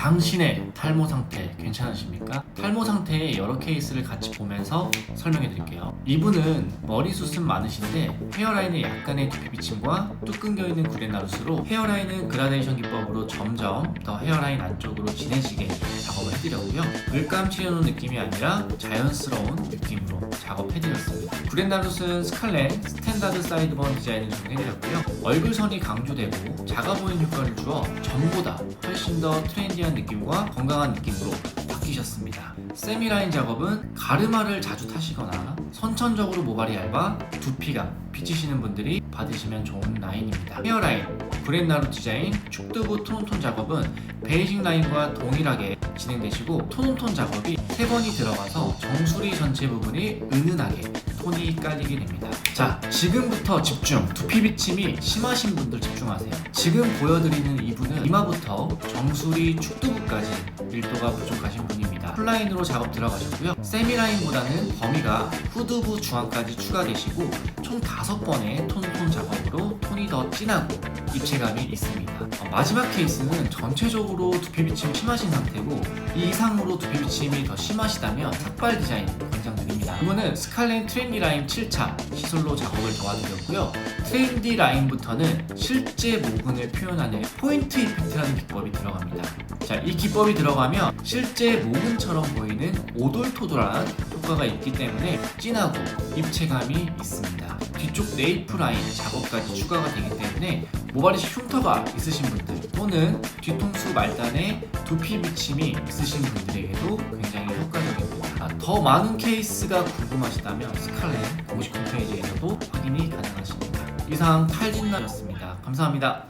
당신의 탈모 상태 괜찮으십니까? 탈모 상태의 여러 케이스를 같이 보면서 설명해 드릴게요. 이분은 머리숱은 많으신데 헤어라인에 약간의 두피 비침과 뚝 끊겨 있는 구레나루스로 헤어라인은 그라데이션 기법으로 점점 더 헤어라인 안쪽으로 진해지게 작업을 해드렸고요. 물감 칠해놓은 느낌이 아니라 자연스러운 느낌으로 작업해드렸습니다. 구레나루스는 스칼렛 스탠다드 사이드번 디자인을 적용해드렸고요. 얼굴선이 강조되고 작아 보이는 효과를 주어 전보다 훨씬 더 트렌디한 느낌과 건강한 느낌으로 바뀌셨습니다. 세미라인 작업은 가르마를 자주 타시거나 선천적으로 모발이 얇아 두피가 비치시는 분들이 받으시면 좋은 라인입니다. 헤어라인, 브랜나루 디자인, 축두부 톤온톤 작업은 베이징 라인과 동일하게 진행되시고 톤온톤 작업이 세 번이 들어가서 정수리 전체 부분이 은은하게 톤이 깔리게 됩니다. 자, 지금부터 집중. 두피 비침이 심하신 분들 집중하세요. 지금 보여드리는 이분은 이마부터 정수리 축두부까지 밀도가 부족하신 분입니다. 풀라인으로 작업 들어가셨고요. 세미라인보다는 범위가 후두부 중앙까지 추가되시고 총 다섯 번의 톤톤 작업으로 톤이 더 진하고 입체감이 있습니다. 어, 마지막 케이스는 전체적으로 두피 비침이 심하신 상태고 이 이상으로 두피 비침이 더 심하시다면 삭발 디자인 권장드립니다. 이거는 스칼렌 트렌디 라인 7차 시술로 작업을 도와드렸고요. 트렌디 라인부터는 실제 모근을 표현하는 포인트 이펙트라는 기법이 들어갑니다. 자, 이 기법이 들어가면 실제 모근처럼 보이는 오돌토돌한 효과가 있기 때문에 진하고 입체감이 있습니다. 뒤쪽 네이프 라인 작업까지 추가가 되기 때문에 모발이 흉터가 있으신 분들 또는 뒤통수 말단에 두피 비침이 있으신 분들에게도 굉장히 효과적입니다. 아, 더 많은 케이스가 궁금하시다면 스칼렛 공식 홈페이지에서도 확인이 가능하십니다. 이상 탈진남이었습니다. 감사합니다.